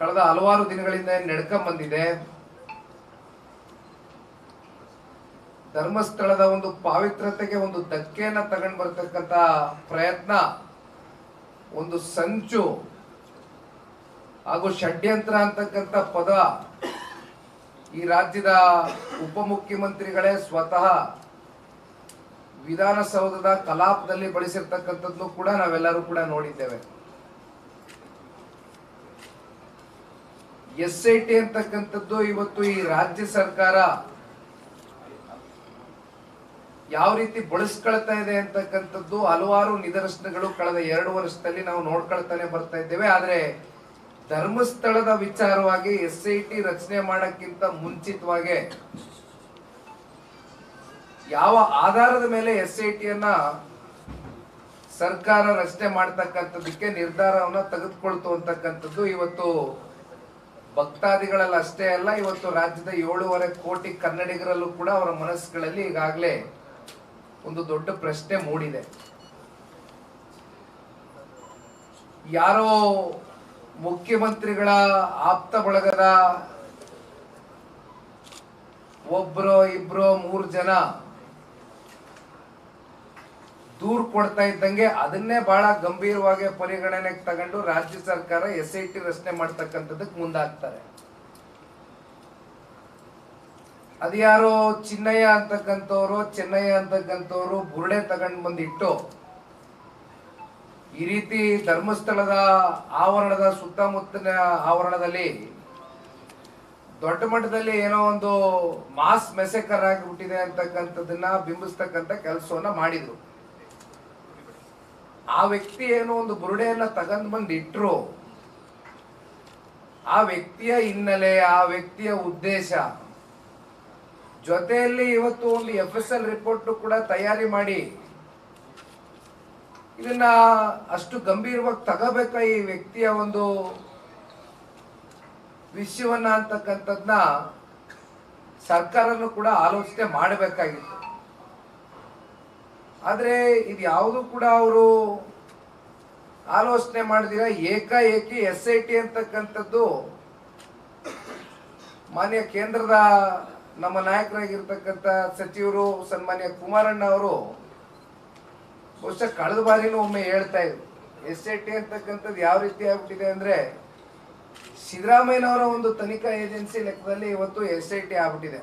ಕಳೆದ ಹಲವಾರು ದಿನಗಳಿಂದ ನಡ್ಕೊಂಡ್ ಬಂದಿದೆ? ಧರ್ಮಸ್ಥಳದ ಒಂದು ಪಾವಿತ್ರತೆಗೆ ಒಂದು ಧಕ್ಕೆಯನ್ನ ತಗೊಂಡ್ ಬರ್ತಕ್ಕಂತ ಪ್ರಯತ್ನ, ಒಂದು ಸಂಚು ಹಾಗೂ ಷಡ್ಯಂತ್ರ ಅಂತಕ್ಕಂಥ ಪದ ಈ ರಾಜ್ಯದ ಉಪಮುಖ್ಯಮಂತ್ರಿಗಳೇ ಸ್ವತಃ ವಿಧಾನಸೌಧದ ಕಲಾಪದಲ್ಲಿ ಬಳಸಿರ್ತಕ್ಕಂಥದ್ದು ಕೂಡ ನಾವೆಲ್ಲರೂ ಕೂಡ ನೋಡಿದ್ದೇವೆ. ಎಸ್ ಐ ಟಿ ಅಂತಕ್ಕಂಥದ್ದು ಇವತ್ತು ಈ ರಾಜ್ಯ ಸರ್ಕಾರ ಯಾವ ರೀತಿ ಬಳಸ್ಕೊಳ್ತಾ ಇದೆ ಅಂತಕ್ಕಂಥದ್ದು ಹಲವಾರು ನಿದರ್ಶನಗಳು ಕಳೆದ ಎರಡು ವರ್ಷದಲ್ಲಿ ನಾವು ನೋಡ್ಕೊಳ್ತಾನೆ ಬರ್ತಾ ಇದ್ದೇವೆ. ಆದ್ರೆ ಧರ್ಮಸ್ಥಳದ ವಿಚಾರವಾಗಿ ಎಸ್ ಐ ಟಿ ರಚನೆ ಮಾಡಕ್ಕಿಂತ ಮುಂಚಿತವಾಗಿ ಯಾವ ಆಧಾರದ ಮೇಲೆ ಎಸ್ ಐ ಟಿಯನ್ನ ಸರ್ಕಾರ ರಚನೆ ಮಾಡ್ತಕ್ಕಂಥದ್ದಕ್ಕೆ ನಿರ್ಧಾರವನ್ನ ತೆಗೆದುಕೊಳ್ತು ಅಂತಕ್ಕಂಥದ್ದು ಇವತ್ತು ಭಕ್ತಾದಿಗಳಲ್ಲಿ ಅಷ್ಟೇ ಅಲ್ಲ, ಇವತ್ತು ರಾಜ್ಯದ ಏಳೂವರೆ ಕೋಟಿ ಕನ್ನಡಿಗರಲ್ಲೂ ಕೂಡ ಅವರ ಮನಸ್ಸುಗಳಲ್ಲಿ ಈಗಾಗಲೇ ಒಂದು ದೊಡ್ಡ ಪ್ರಶ್ನೆ ಮೂಡಿದೆ. ಯಾರೋ ಮುಖ್ಯಮಂತ್ರಿಗಳ ಆಪ್ತ ಬಳಗದ ಒಬ್ರೋ ಇಬ್ರೋ ಮೂರು ಜನ ದೂರ್ ಕೊಡ್ತಾ ಇದ್ದಂಗೆ ಅದನ್ನೇ ಬಹಳ ಗಂಭೀರವಾಗಿ ಪರಿಗಣನೆಗೆ ತಗೊಂಡು ರಾಜ್ಯ ಸರ್ಕಾರ ಎಸ್ ಐ ಟಿ ರಚನೆ ಮಾಡ್ತಕ್ಕಂಥದ್ದಕ್ಕೆ ಮುಂದಾಗ್ತಾರೆ. ಅದ್ಯಾರೋ ಚಿನ್ನಯ್ಯ ಅಂತಕ್ಕಂಥವ್ರು, ಚೆನ್ನಯ್ಯ ಅಂತಕ್ಕಂಥವ್ರು ಬುರುಡೆ ತಗೊಂಡ್ ಬಂದಿಟ್ಟು ಈ ರೀತಿ ಧರ್ಮಸ್ಥಳದ ಆವರಣದ ಸುತ್ತಮುತ್ತಲಿನ ಆವರಣದಲ್ಲಿ ದೊಡ್ಡ ಮಟ್ಟದಲ್ಲಿ ಏನೋ ಒಂದು ಮಾಸ್ ಮೆಸೆಕರ್ ಆಗಿಬಿಟ್ಟಿದೆ ಅಂತಕ್ಕಂಥದ್ದನ್ನ ಬಿಂಬಿಸ್ತಕ್ಕಂಥ ಕೆಲಸವನ್ನ ಮಾಡಿದ್ರು. ಆ ವ್ಯಕ್ತಿ ಏನೋ ಒಂದು ಬುರುಡೆಯನ್ನ ತಗೊಂಡ್ ಬಂದು ಇಟ್ರು. ಆ ವ್ಯಕ್ತಿಯ ಹಿನ್ನೆಲೆ, ಆ ವ್ಯಕ್ತಿಯ ಉದ್ದೇಶ. ಜೊತೆಯಲ್ಲಿ ಇವತ್ತು ಒಂದು ಎಫ್ ಎಸ್ ಎಲ್ ರಿಪೋರ್ಟ್ ಕೂಡ ತಯಾರಿ ಮಾಡಿ. ಇದನ್ನ ಅಷ್ಟು ಗಂಭೀರವಾಗಿ ತಗೋಬೇಕ ಈ ವ್ಯಕ್ತಿಯ ಒಂದು ವಿಷಯವನ್ನ ಅಂತಕ್ಕಂಥದ್ನ ಸರ್ಕಾರನು ಕೂಡ ಆಲೋಚನೆ ಮಾಡಬೇಕಾಗಿತ್ತು. ಆದ್ರೆ ಇದು ಯಾವುದು ಕೂಡ ಅವರು ಆಲೋಚನೆ ಮಾಡಿದಿರ ಏಕಾಏಕಿ ಎಸ್ ಐ ಟಿ ಅಂತಕ್ಕಂಥದ್ದು ಮಾನ್ಯ ಕೇಂದ್ರದ ನಮ್ಮ ನಾಯಕರಾಗಿರ್ತಕ್ಕಂಥ ಸಚಿವರು ಸನ್ಮಾನ್ಯ ಕುಮಾರಣ್ಣ ಅವರು ಬಹುಶಃ ಕಳೆದ ಬಾರಿನೂ ಒಮ್ಮೆ ಹೇಳ್ತಾ ಇದ್ರು ಎಸ್ ಐ ಟಿ ಅಂತಕ್ಕಂಥದ್ದು ಯಾವ ರೀತಿ ಆಗ್ಬಿಟ್ಟಿದೆ ಅಂದ್ರೆ ಸಿದ್ದರಾಮಯ್ಯನವರ ಒಂದು ತನಿಖಾ ಏಜೆನ್ಸಿ ಲೆಕ್ಕದಲ್ಲಿ ಇವತ್ತು ಎಸ್ ಐ ಟಿ ಆಗ್ಬಿಟ್ಟಿದೆ.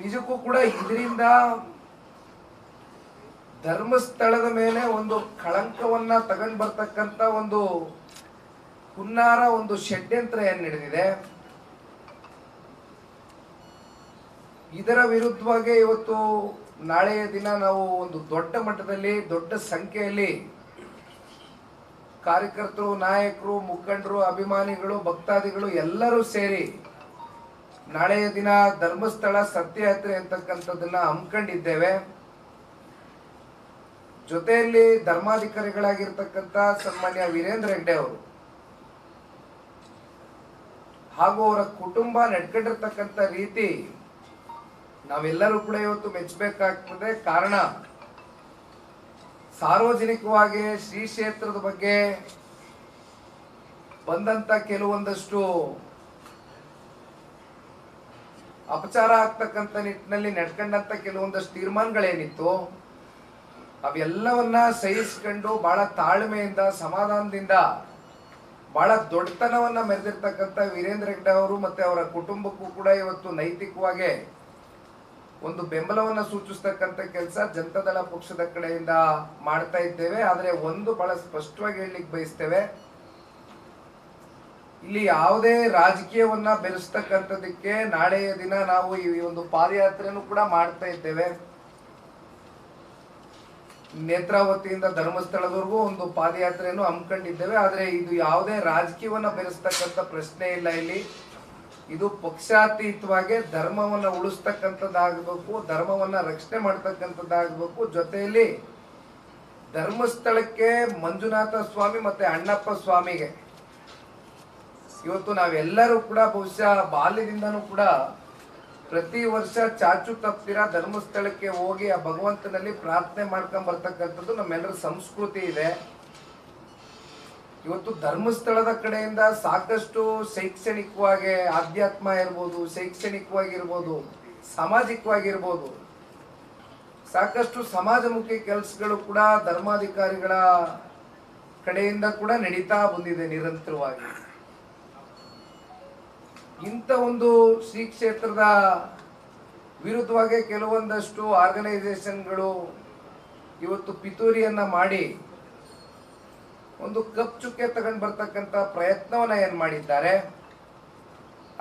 ನಿಜಕ್ಕೂ ಕೂಡ ಇದರಿಂದ ಧರ್ಮಸ್ಥಳದ ಮೇಲೆ ಒಂದು ಕಳಂಕವನ್ನ ತಗೊಂಡ್ ಬರ್ತಕ್ಕಂತ ಒಂದು ಹುನ್ನಾರ, ಒಂದು ಷಡ್ಯಂತ್ರ ಏನ್ ನಡೆದಿದೆ? ಇದರ ವಿರುದ್ಧವಾಗಿ ಇವತ್ತು ನಾಳೆಯ ದಿನ ನಾವು ಒಂದು ದೊಡ್ಡ ಮಟ್ಟದಲ್ಲಿ, ದೊಡ್ಡ ಸಂಖ್ಯೆಯಲ್ಲಿ ಕಾರ್ಯಕರ್ತರು, ನಾಯಕರು, ಮುಖಂಡರು, ಅಭಿಮಾನಿಗಳು, ಭಕ್ತಾದಿಗಳು ಎಲ್ಲರೂ ಸೇರಿ ನಾಳೆಯ ದಿನ ಧರ್ಮಸ್ಥಳ ಸತ್ಯಯಾತ್ರೆ ಅಂತಕ್ಕಂಥದ್ದನ್ನ ಹಮ್ಮಿಕೊಂಡಿದ್ದೇವೆ. ಜೊತೆಯಲ್ಲಿ ಧರ್ಮಾಧಿಕಾರಿಗಳಾಗಿರ್ತಕ್ಕಂಥ ಸನ್ಮಾನ್ಯ ವೀರೇಂದ್ರ ಹೆಗ್ಡೆ ಅವರು ಹಾಗೂ ಅವರ ಕುಟುಂಬ ನಡ್ಕೊಂಡಿರ್ತಕ್ಕಂಥ ರೀತಿ ನಾವೆಲ್ಲರೂ ಕೂಡ ಇವತ್ತು ಮೆಚ್ಚಬೇಕಾಗ್ತದೆ. ಕಾರಣ ಸಾರ್ವಜನಿಕವಾಗಿ ಶ್ರೀ ಕ್ಷೇತ್ರದ ಬಗ್ಗೆ ಬಂದಂತ ಕೆಲವೊಂದಷ್ಟು ಅಪಚಾರ ಆಗ್ತಕ್ಕಂಥ ನಿಟ್ಟಿನಲ್ಲಿ ನಡ್ಕೊಂಡಂತ ಕೆಲವೊಂದಷ್ಟು ತೀರ್ಮಾನಗಳೇನಿತ್ತು, ಅವೆಲ್ಲವನ್ನ ಸಹಿಸ್ಕೊಂಡು ಬಹಳ ತಾಳ್ಮೆಯಿಂದ, ಸಮಾಧಾನದಿಂದ, ಬಹಳ ದೊಡ್ಡತನವನ್ನ ಮೆರೆದಿರ್ತಕ್ಕಂಥ ವೀರೇಂದ್ರ ಹೆಗ್ಡೆ ಅವರು ಮತ್ತೆ ಅವರ ಕುಟುಂಬಕ್ಕೂ ಕೂಡ ಇವತ್ತು ನೈತಿಕವಾಗಿ ಒಂದು ಬೆಂಬಲವನ್ನ ಸೂಚಿಸ್ತಕ್ಕಂಥ ಕೆಲಸ ಜನತಾದಳ ಪಕ್ಷದ ಕಡೆಯಿಂದ ಮಾಡ್ತಾ ಇದ್ದೇವೆ. ಆದರೆ ಒಂದು ಬಹಳ ಸ್ಪಷ್ಟವಾಗಿ ಹೇಳಲಿಕ್ಕೆ ಬಯಸ್ತೇವೆ ಇಲ್ಲಿ ಯಾವುದೇ ರಾಜಕೀಯವನ್ನ ಬೆರೆಸ್ತಕ್ಕಂಥದಕ್ಕೆ ನಾಳೆಯ ದಿನ ನಾವು ಈ ಒಂದು ಪಾದಯಾತ್ರೆಯನ್ನು ಕೂಡ ಮಾಡ್ತಾ ಇದ್ದೇವೆ. ನೇತ್ರಾವತಿಯಿಂದ ಧರ್ಮಸ್ಥಳದವರೆಗೂ ಒಂದು ಪಾದಯಾತ್ರೆಯನ್ನು ಹಮ್ಮಿಕೊಂಡಿದ್ದೇವೆ. ಆದರೆ ಇದು ಯಾವುದೇ ರಾಜಕೀಯವನ್ನ ಬೆರೆಸ್ತಕ್ಕಂಥ ಪ್ರಶ್ನೆ ಇಲ್ಲ ಇಲ್ಲಿ. ಇದು ಪಕ್ಷಾತೀತವಾಗಿ ಧರ್ಮವನ್ನ ಉಳಿಸ್ತಕ್ಕಂಥದ್ದಾಗಬೇಕು, ಧರ್ಮವನ್ನ ರಕ್ಷಣೆ ಮಾಡ್ತಕ್ಕಂಥದ್ದಾಗಬೇಕು. ಜೊತೆಯಲ್ಲಿ ಧರ್ಮಸ್ಥಳಕ್ಕೆ ಮಂಜುನಾಥ ಸ್ವಾಮಿ ಮತ್ತೆ ಅಣ್ಣಪ್ಪ ಸ್ವಾಮಿಗೆ ಇವತ್ತು ನಾವೆಲ್ಲರೂ ಕೂಡ ಬಹುಶಃ ಬಾಲ್ಯದಿಂದನೂ ಕೂಡ ಪ್ರತಿ ವರ್ಷ ಚಾಚು ತಪ್ಪಿರ ಧರ್ಮಸ್ಥಳಕ್ಕೆ ಹೋಗಿ ಆ ಭಗವಂತನಲ್ಲಿ ಪ್ರಾರ್ಥನೆ ಮಾಡ್ಕೊಂಡ್ ಬರ್ತಕ್ಕಂಥದ್ದು ನಮ್ಮೆಲ್ಲರ ಸಂಸ್ಕೃತಿ ಇದೆ. ಇವತ್ತು ಧರ್ಮಸ್ಥಳದ ಕಡೆಯಿಂದ ಸಾಕಷ್ಟು ಶೈಕ್ಷಣಿಕವಾಗಿ ಆಧ್ಯಾತ್ಮ ಇರ್ಬೋದು, ಶೈಕ್ಷಣಿಕವಾಗಿರ್ಬೋದು, ಸಾಮಾಜಿಕವಾಗಿರ್ಬೋದು, ಸಾಕಷ್ಟು ಸಮಾಜಮುಖಿ ಕೆಲಸಗಳು ಕೂಡ ಧರ್ಮಾಧಿಕಾರಿಗಳ ಕಡೆಯಿಂದ ಕೂಡ ನಡೀತಾ ಬಂದಿದೆ ನಿರಂತರವಾಗಿ. ಇಂಥ ಒಂದು ಶ್ರೀ ಕ್ಷೇತ್ರದ ವಿರುದ್ಧವಾಗಿ ಕೆಲವೊಂದಷ್ಟು ಆರ್ಗನೈಸೇಷನ್ಗಳು ಇವತ್ತು ಪಿತೂರಿಯನ್ನು ಮಾಡಿ ಒಂದು ಕಪ್ ಚುಕ್ಕೆ ತಗೊಂಡು ಬರ್ತಕ್ಕಂಥ ಪ್ರಯತ್ನವನ್ನು ಏನು ಮಾಡಿದ್ದಾರೆ,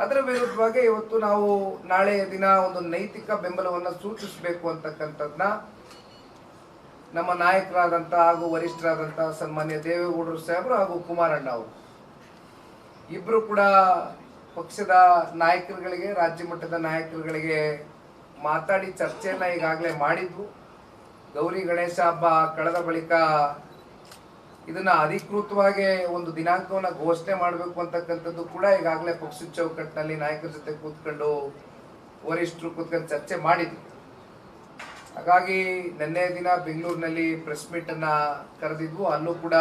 ಅದರ ವಿರುದ್ಧವಾಗಿ ಇವತ್ತು ನಾವು ನಾಳೆಯ ದಿನ ಒಂದು ನೈತಿಕ ಬೆಂಬಲವನ್ನು ಸೂಚಿಸಬೇಕು ಅಂತಕ್ಕಂಥದ್ದನ್ನ ನಮ್ಮ ನಾಯಕರಾದಂಥ ಹಾಗೂ ವರಿಷ್ಠರಾದಂಥ ಸನ್ಮಾನ್ಯ ದೇವೇಗೌಡರು ಸಾಹೇಬರು ಹಾಗೂ ಕುಮಾರಣ್ಣ ಅವರು. ಇಬ್ಬರು ಕೂಡ ಪಕ್ಷದ ನಾಯಕರುಗಳಿಗೆ, ರಾಜ್ಯ ಮಟ್ಟದ ನಾಯಕರುಗಳಿಗೆ ಮಾತಾಡಿ ಚರ್ಚೆಯನ್ನ ಈಗಾಗಲೇ ಮಾಡಿದ್ವು ಗೌರಿ ಗಣೇಶ ಹಬ್ಬ ಕಳೆದ ಬಳಿಕ ಇದನ್ನ ಅಧಿಕೃತವಾಗಿ ಒಂದು ದಿನಾಂಕವನ್ನ ಘೋಷಣೆ ಮಾಡಬೇಕು ಅಂತಕ್ಕಂಥದ್ದು ಕೂಡ ಈಗಾಗಲೇ ಪಕ್ಷದ ಚೌಕಟ್ಟಿನಲ್ಲಿ ನಾಯಕರ ಜೊತೆ ಕೂತ್ಕೊಂಡು ವರಿಷ್ಠರು ಕೂತ್ಕೊಂಡು ಚರ್ಚೆ ಮಾಡಿದ್ವಿ ಹಾಗಾಗಿ ನಿನ್ನೆ ದಿನ ಬೆಂಗಳೂರಿನಲ್ಲಿ ಪ್ರೆಸ್ ಮೀಟ್ ಅನ್ನ ಕರೆದಿದ್ವು. ಅಲ್ಲೂ ಕೂಡ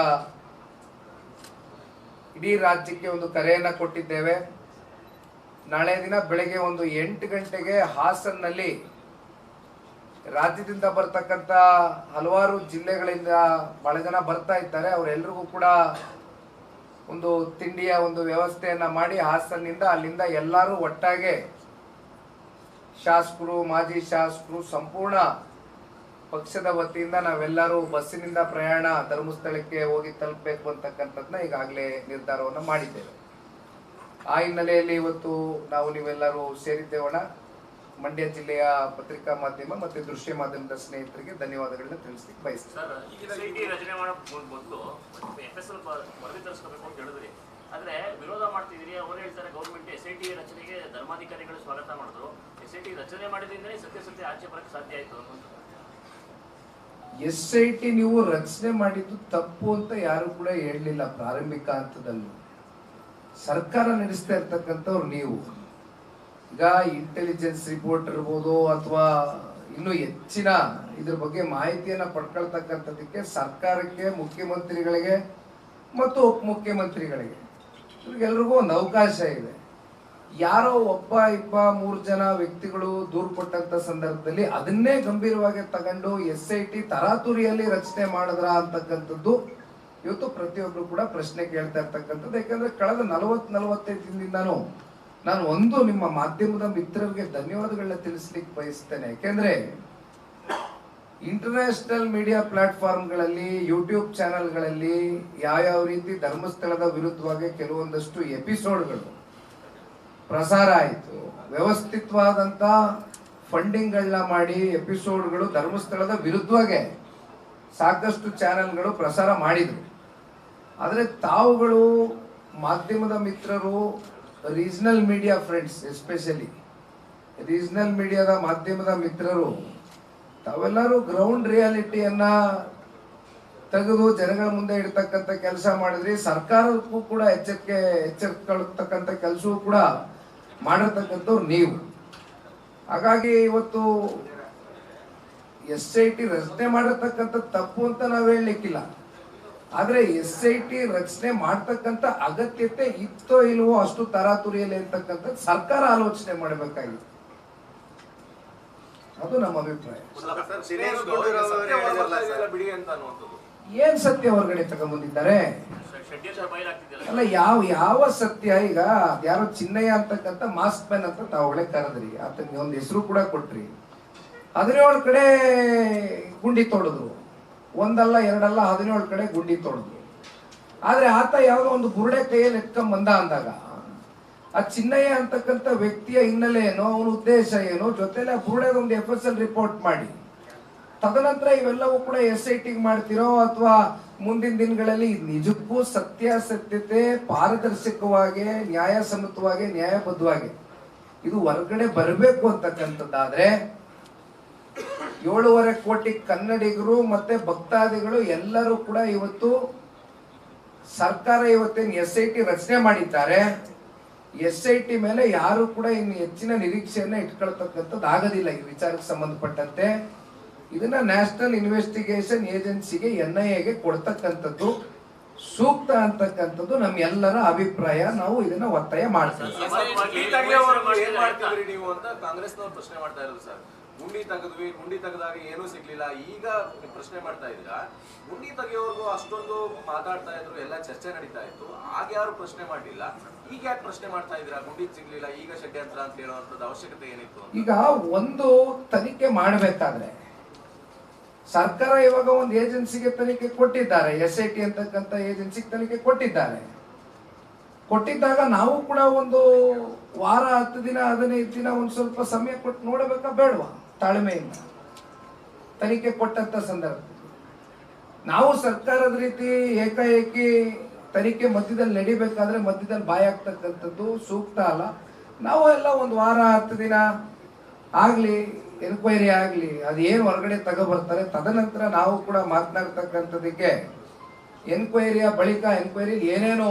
ಇಡೀ ರಾಜ್ಯಕ್ಕೆ ಒಂದು ಕರೆಯನ್ನ ಕೊಟ್ಟಿದ್ದೇವೆ. ನಾಳೆ ದಿನ ಬೆಳಗ್ಗೆ ಒಂದು ಎಂಟು ಗಂಟೆಗೆ ಹಾಸನ್ನಲ್ಲಿ ರಾಜ್ಯದಿಂದ ಬರ್ತಕ್ಕಂಥ ಹಲವಾರು ಜಿಲ್ಲೆಗಳಿಂದ ಬಹಳ ಜನ ಬರ್ತಾ ಇದ್ದಾರೆ. ಅವರೆಲ್ಲರಿಗೂ ಕೂಡ ಒಂದು ತಿಂಡಿಯ ಒಂದು ವ್ಯವಸ್ಥೆಯನ್ನು ಮಾಡಿ ಹಾಸನ್ನಿಂದ ಅಲ್ಲಿಂದ ಎಲ್ಲರೂ ಒಟ್ಟಾಗೆ ಶಾಸಕರು, ಮಾಜಿ ಶಾಸಕರು ಸಂಪೂರ್ಣ ಪಕ್ಷದ ವತಿಯಿಂದ ನಾವೆಲ್ಲರೂ ಬಸ್ಸಿನಿಂದ ಪ್ರಯಾಣ, ಧರ್ಮಸ್ಥಳಕ್ಕೆ ಹೋಗಿ ತಲುಪಬೇಕು ಅಂತಕ್ಕಂಥದ್ದನ್ನ ಈಗಾಗಲೇ ನಿರ್ಧಾರವನ್ನು ಮಾಡಿದ್ದೇವೆ. ಆ ಹಿನ್ನೆಲೆಯಲ್ಲಿ ಇವತ್ತು ನಾವು ನೀವೆಲ್ಲರೂ ಸೇರಿದ್ದೇವಣ ಮಂಡ್ಯ ಜಿಲ್ಲೆಯ ಪತ್ರಿಕಾ ಮಾಧ್ಯಮ ಮತ್ತು ದೃಶ್ಯ ಮಾಧ್ಯಮದ ಸ್ನೇಹಿತರಿಗೆ ಧನ್ಯವಾದಗಳನ್ನ ತಿಳಿಸ್ಲಿಕ್ಕೆ ಬಯಸ್ತೇನೆ. ಸರ್ ಸಿಟಿ ರಚನೆ ಮಾಡೋ ಮೊದಲು ಎಫ್ ಎಸ್ ಎಲ್ ವರದಿ ಅಂತ ಹೇಳಿದ್ರಿ. ಆದ್ರೆ ವಿರೋಧ ಮಾಡ್ತಿದ್ದೀರಿ ಅವ್ರು ಹೇಳ್ತಾರೆ ಗೌರ್ಮೆಂಟ್ ಎಸ್ ಐ ಟಿ ರಚನೆಗೆ ಧರ್ಮಾಧಿಕಾರಿಗಳು ಸ್ವಾಗತ ಮಾಡಿದ್ರು. ಎಸ್ ಐ ಟಿ ರಚನೆ ಮಾಡಿದ್ರಿಂದಲೇ ಸತ್ಯ ಆಚೆ ಬರಕ್ಕೆ ಸಾಧ್ಯ ಆಯ್ತು ಅನ್ನೋದು ಎಸ್ ಐ ಟಿ ನೀವು ರಚನೆ ಮಾಡಿದ್ದು ತಪ್ಪು ಅಂತ ಯಾರು ಕೂಡ ಹೇಳಲಿಲ್ಲ ಪ್ರಾರಂಭಿಕ ಹಂತದಲ್ಲೂ. ಸರ್ಕಾರ ನಡೆಸ್ತಾ ಇರ್ತಕ್ಕಂಥವ್ರು ನೀವು. ಈಗ ಇಂಟೆಲಿಜೆನ್ಸ್ ರಿಪೋರ್ಟ್ ಇರ್ಬೋದು ಅಥವಾ ಇನ್ನು ಹೆಚ್ಚಿನ ಇದ್ರ ಬಗ್ಗೆ ಮಾಹಿತಿಯನ್ನ ಪಡ್ಕೊಳ್ತಕ್ಕಂಥದ್ದಕ್ಕೆ ಸರ್ಕಾರಕ್ಕೆ, ಮುಖ್ಯಮಂತ್ರಿಗಳಿಗೆ ಮತ್ತು ಉಪಮುಖ್ಯಮಂತ್ರಿಗಳಿಗೆ ಇವ್ರಿಗೆಲ್ರಿಗೂ ಒಂದು ಅವಕಾಶ ಇದೆ. ಯಾರೋ ಒಬ್ಬ, ಇಬ್ಬ, ಮೂರು ಜನ ವ್ಯಕ್ತಿಗಳು ದೂರು ಕೊಟ್ಟಂತ ಸಂದರ್ಭದಲ್ಲಿ ಅದನ್ನೇ ಗಂಭೀರವಾಗಿ ತಗೊಂಡು ಎಸ್ ಐ ಟಿ ತರಾತುರಿಯಲ್ಲಿ ರಚನೆ ಮಾಡಿದ್ರ ಅಂತಕ್ಕಂಥದ್ದು ಇವತ್ತು ಪ್ರತಿಯೊಬ್ರು ಕೂಡ ಪ್ರಶ್ನೆ ಕೇಳ್ತಾ ಇರ್ತಕ್ಕಂಥದ್ದು. ಯಾಕಂದ್ರೆ ಕಳೆದ ನಲವತ್ತು ನಲವತ್ತೈದು ದಿನದಿಂದಾನು ನಾನು ಒಂದು ನಿಮ್ಮ ಮಾಧ್ಯಮದ ಮಿತ್ರರಿಗೆ ಧನ್ಯವಾದಗಳನ್ನ ತಿಳಿಸ್ಲಿಕ್ಕೆ ಬಯಸ್ತೇನೆ. ಯಾಕೆಂದ್ರೆ ಇಂಟರ್ನ್ಯಾಷನಲ್ ಮೀಡಿಯಾ ಪ್ಲಾಟ್ಫಾರ್ಮ್ಗಳಲ್ಲಿ ಯೂಟ್ಯೂಬ್ ಚಾನೆಲ್ಗಳಲ್ಲಿ ಯಾವ್ಯಾವ ರೀತಿ ಧರ್ಮಸ್ಥಳದ ವಿರುದ್ಧವಾಗಿ ಕೆಲವೊಂದಷ್ಟು ಎಪಿಸೋಡ್ಗಳು ಪ್ರಸಾರ ಆಯಿತು. ವ್ಯವಸ್ಥಿತವಾದಂತ ಫಂಡಿಂಗ್ಗಳನ್ನ ಮಾಡಿ ಎಪಿಸೋಡ್ಗಳು ಧರ್ಮಸ್ಥಳದ ವಿರುದ್ಧವಾಗಿ ಸಾಕಷ್ಟು ಚಾನೆಲ್ಗಳು ಪ್ರಸಾರ ಮಾಡಿದ್ರು. ಆದರೆ ತಾವುಗಳು ಮಾಧ್ಯಮದ ಮಿತ್ರರು regional media friends especially regional ಮೀಡಿಯಾದ ಮಾಧ್ಯಮದ ಮಿತ್ರರು, ತಾವೆಲ್ಲರೂ ಗ್ರೌಂಡ್ ರಿಯಾಲಿಟಿಯನ್ನು ತೆಗೆದು ಜನಗಳ ಮುಂದೆ ಇಡ್ತಕ್ಕಂಥ ಕೆಲಸ ಮಾಡಿದ್ರಿ ಸರ್ಕಾರಕ್ಕೂ ಕೂಡ ಎಚ್ಚರಿಕೆ ಎಚ್ಚರಿಕೊಳ್ತಕ್ಕಂಥ ಕೆಲಸವೂ ಕೂಡ ಮಾಡಿರ್ತಕ್ಕಂಥವ್ರು ನೀವು. ಹಾಗಾಗಿ ಇವತ್ತು ಎಸ್ ಐ ಟಿ ರಚನೆ ಮಾಡಿರ್ತಕ್ಕಂಥ ತಪ್ಪು ಅಂತ ನಾವು ಹೇಳಲಿಕ್ಕಿಲ್ಲ. ಆದ್ರೆ ಎಸ್ ಐ ಟಿ ರಚನೆ ಮಾಡ್ತಕ್ಕಂಥ ಅಗತ್ಯತೆ ಇತ್ತೋ ಇಲ್ವೋ ಅಷ್ಟು ತರಾತುರಿಯಲ್ಲಿ ಅಂತಕ್ಕಂಥದ್ದು ಸರ್ಕಾರ ಆಲೋಚನೆ ಮಾಡಬೇಕಾಗಿತ್ತು ಅದು ನಮ್ಮ ಅಭಿಪ್ರಾಯ. ಏನ್ ಸತ್ಯ ಹೊರಗಡೆ ತಗೊಂಡ್ಬಂದಿದ್ದಾರೆ ಅಲ್ಲ, ಯಾವ ಯಾವ ಸತ್ಯ ಈಗ? ಯಾರೋ ಚಿನ್ನಯ್ಯ ಅಂತಕ್ಕಂಥ ಮಾಸ್ಕ್ ಮ್ಯಾನ್ ಅಂತ ತಾವುಗಳೇ ಕರೆದ್ರಿ. ಆತನಿಗೆ ಒಂದು ಹೆಸರು ಕೂಡ ಕೊಟ್ರಿ. ಹದಿನೇಳು ಕಡೆ ಗುಂಡಿ ತೋಡಿದ್ರು ಒಂದಲ್ಲ ಎರಡಲ್ಲ ಹದಿನೇಳು ಕಡೆ ಗುಂಡಿ ತೊಳೆದ್ರು ಆದರೆ ಆತ ಯಾವುದೋ ಒಂದು ಬುರುಡೆ ಕೈಯಲ್ಲಿ ಎತ್ಕೊಂಡ್ ಬಂದ ಅಂದಾಗ, ಆ ಚಿನ್ನಯ್ಯ ಅಂತಕ್ಕಂಥ ವ್ಯಕ್ತಿಯ ಹಿನ್ನೆಲೆ ಏನೋ, ಅವನ ಉದ್ದೇಶ ಏನೋ, ಜೊತೆಲೆ ಆ ಬುರುಡೆದ ಒಂದು ಎಫ್ ಎಸ್ ಎಲ್ ರಿಪೋರ್ಟ್ ಮಾಡಿ. ತದನಂತರ ಇವೆಲ್ಲವೂ ಕೂಡ ಎಸ್ ಐ ಟಿಗೆ ಮಾಡ್ತಿರೋ ಅಥವಾ ಮುಂದಿನ ದಿನಗಳಲ್ಲಿ ನಿಜಕ್ಕೂ ಸತ್ಯಾಸತ್ಯತೆ ಪಾರದರ್ಶಕವಾಗಿ, ನ್ಯಾಯಸಮ್ಮತವಾಗಿ, ನ್ಯಾಯಬದ್ಧವಾಗಿ ಇದು ಹೊರಗಡೆ ಬರಬೇಕು ಅಂತಕ್ಕಂಥದ್ದಾದ್ರೆ ಏಳೂವರೆ ಕೋಟಿ ಕನ್ನಡಿಗರು ಮತ್ತೆ ಭಕ್ತಾದಿಗಳು ಎಲ್ಲರೂ ಕೂಡ ಇವತ್ತು ಸರ್ಕಾರ ಇವತ್ತೇನು ಎಸ್ ಐ ಟಿ ರಚನೆ ಮಾಡಿದ್ದಾರೆ. ಎಸ್ ಐ ಟಿ ಮೇಲೆ ಯಾರು ಕೂಡ ಇನ್ನು ಹೆಚ್ಚಿನ ನಿರೀಕ್ಷೆಯನ್ನ ಇಟ್ಕೊಳ್ತಕ್ಕಂಥದ್ದು ಆಗೋದಿಲ್ಲ ಈ ವಿಚಾರಕ್ಕೆ ಸಂಬಂಧಪಟ್ಟಂತೆ. ಇದನ್ನ ನ್ಯಾಷನಲ್ ಇನ್ವೆಸ್ಟಿಗೇಷನ್ ಏಜೆನ್ಸಿಗೆ ಎನ್ ಐ ಎಗೆ ಕೊಡ್ತಕ್ಕಂಥದ್ದು ಸೂಕ್ತ ಅಂತಕ್ಕಂಥದ್ದು ನಮ್ಮೆಲ್ಲರ ಅಭಿಪ್ರಾಯ. ನಾವು ಇದನ್ನ ಒತ್ತಾಯ ಮಾಡ್ತೀವಿ. ಗುಂಡಿ ತೆಗೆದ್ವಿ ಗುಂಡಿ ತೆಗೆದಾಗ ಏನೂ ಸಿಗ್ಲಿಲ್ಲ. ಈಗ ಪ್ರಶ್ನೆ ಮಾಡ್ತಾ ಇದ್ದೀರಾ ಗುಂಡಿ ತೆಗೆಯೋರ್ಗು ಅಷ್ಟೊಂದು ಮಾತಾಡ್ತಾ ಇದ್ರು, ಎಲ್ಲ ಚರ್ಚೆ ನಡೀತಾ ಇತ್ತು. ಆಗ ಯಾರು ಪ್ರಶ್ನೆ ಮಾಡಲಿಲ್ಲ? ಈಗ ಯಾಕೆ ಪ್ರಶ್ನೆ ಮಾಡ್ತಾ ಇದ್ದೀರಾ? ಗುಂಡಿ ಸಿಗ್ಲಿಲ್ಲ, ಈಗ ಷಡ್ಯಂತ್ರ ಅಂತ ಹೇಳುವಂತದ ಅವಶ್ಯಕತೆ ಏನಿತ್ತು ಈಗ ಒಂದು ತನಿಖೆ ಮಾಡಬೇಕಾದ್ರೆ, ಸರ್ಕಾರ ಇವಾಗ ಒಂದು ಏಜೆನ್ಸಿಗೆ ತನಿಖೆ ಕೊಟ್ಟಿದ್ದಾರೆ, ಎಸ್ ಐ ಟಿ ಅಂತಕ್ಕಂಥ ಏಜೆನ್ಸಿಗೆ ತನಿಖೆ ಕೊಟ್ಟಿದ್ದಾರೆ. ಕೊಟ್ಟಿದ್ದಾಗ ನಾವು ಕೂಡ ಒಂದು ವಾರ, ಹತ್ತು ದಿನ, ಹದಿನೈದು ದಿನ ಒಂದು ಸ್ವಲ್ಪ ಸಮಯ ಕೊಟ್ಟು ನೋಡಬೇಕಾ ಬೇಡವಾ? ತಾಳ್ಮೆಯಿಂದ ತನಿಖೆ ಕೊಟ್ಟಂತ ಸಂದರ್ಭ. ನಾವು ಸರ್ಕಾರದ ರೀತಿ ಏಕಾಏಕಿ ತನಿಖೆ ಮಧ್ಯದಲ್ಲಿ ನಡಿಬೇಕಾದ್ರೆ ಮಧ್ಯದಲ್ಲಿ ಬಾಯಿ ಆಗ್ತಕ್ಕಂಥದ್ದು ಸೂಕ್ತ ಅಲ್ಲ. ನಾವು ಎಲ್ಲ ಒಂದು ವಾರ, ಹತ್ತು ದಿನ ಆಗಲಿ ಎನ್ಕ್ವೈರಿ ಆಗ್ಲಿ ಅದೇನು ಹೊರಗಡೆ ತಗೊಬರ್ತಾರೆ ತದನಂತರ ನಾವು ಕೂಡ ಮಾತನಾಡ್ತಕ್ಕಂಥದಕ್ಕೆ ಎನ್ಕ್ವೈರಿಯ ಬಳಿಕ ಎನ್ಕ್ವೈರಿ ಏನೇನು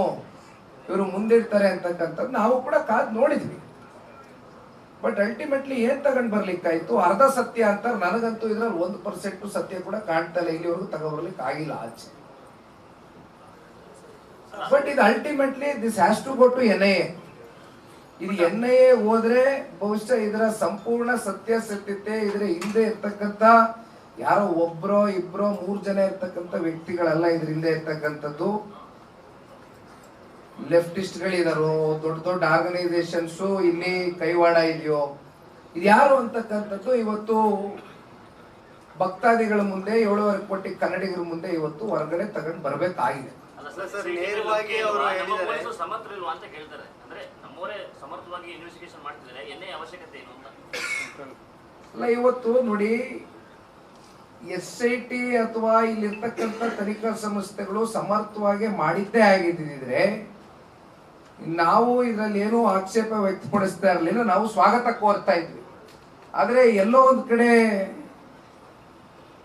ಇವರು ಮುಂದಿಡ್ತಾರೆ ಅಂತಕ್ಕಂಥದ್ದು ನಾವು ಕೂಡ ಕಾದು ನೋಡಿದ್ವಿ. ಬಟ್ ಅಲ್ಟಿಮೇಟ್ಲಿ ಏನ್ ತಗೊಂಡ್ ಬರ್ಲಿಕ್ಕಾಯ್ತು ಅರ್ಧ ಸತ್ಯ ಅಂತ ನನಗಂತೂ ಇದ್ರಲ್ಲಿ ಒಂದು ಪರ್ಸೆಂಟ್ ಸತ್ಯ ಕೂಡ ಕಾಣ್ತಾ ಇಲ್ಲ. ಇಲ್ಲಿವರೆಗೂ ತಗೊಬರ್ಲಿಕ್ಕೆ ಆಗಿಲ್ಲ ಆಚೆ. ಬಟ್ ಇದು ultimately this has to go to N I A ಇದು ಎನ್ ಐ ಎ ಹೋದ್ರೆ ಬಹುಶಃ ಇದರ ಸಂಪೂರ್ಣ ಸತ್ಯ ಸತ್ಯತೆ ಇದರ ಹಿಂದೆ ಇರ್ತಕ್ಕಂಥ ಯಾರೋ ಒಬ್ರೋ ಇಬ್ರೋ ಮೂರ್ ಜನ ಇರ್ತಕ್ಕಂಥ ವ್ಯಕ್ತಿಗಳೆಲ್ಲ ಇದ್ರ ಹಿಂದೆ ಇರ್ತಕ್ಕಂಥದ್ದು. ಲೆಫ್ಟಿಸ್ಟ್ಗಳಿದಾರೋ ದೊಡ್ಡ ದೊಡ್ಡ ಆರ್ಗನೈಸೇಷನ್ಸ್ ಇಲ್ಲಿ ಕೈವಾಡ ಇದೆಯೋ? ಇದು ಯಾರು ಅಂತಕ್ಕಂಥದ್ದು ಇವತ್ತು ಭಕ್ತಾದಿಗಳ ಮುಂದೆ ಏಳುವರೆ ಕೋಟಿ ಕನ್ನಡಿಗರ ಮುಂದೆ ಇವತ್ತು ಹೊರಗಡೆ ತಗೊಂಡು ಬರಬೇಕಾಗಿದೆ. ಅಲ್ಲ ಇವತ್ತು ನೋಡಿ ಎಸ್ ಐ ಟಿ ಅಥವಾ ಇಲ್ಲಿರ್ತಕ್ಕಂಥ ತನಿಖಾ ಸಂಸ್ಥೆಗಳು ಸಮರ್ಥವಾಗಿ ಮಾಡಿದ್ದೇ ಆಗಿದ್ದಿದ್ರೆ ನಾವು ಇದರಲ್ಲಿ ಏನೂ ಆಕ್ಷೇಪ ವ್ಯಕ್ತಪಡಿಸ್ತಾ ಇರಲಿಲ್ಲ, ನಾವು ಸ್ವಾಗತ ಕೋರ್ತಾ ಇದ್ವಿ. ಆದ್ರೆ ಎಲ್ಲೋ ಒಂದ್ ಕಡೆ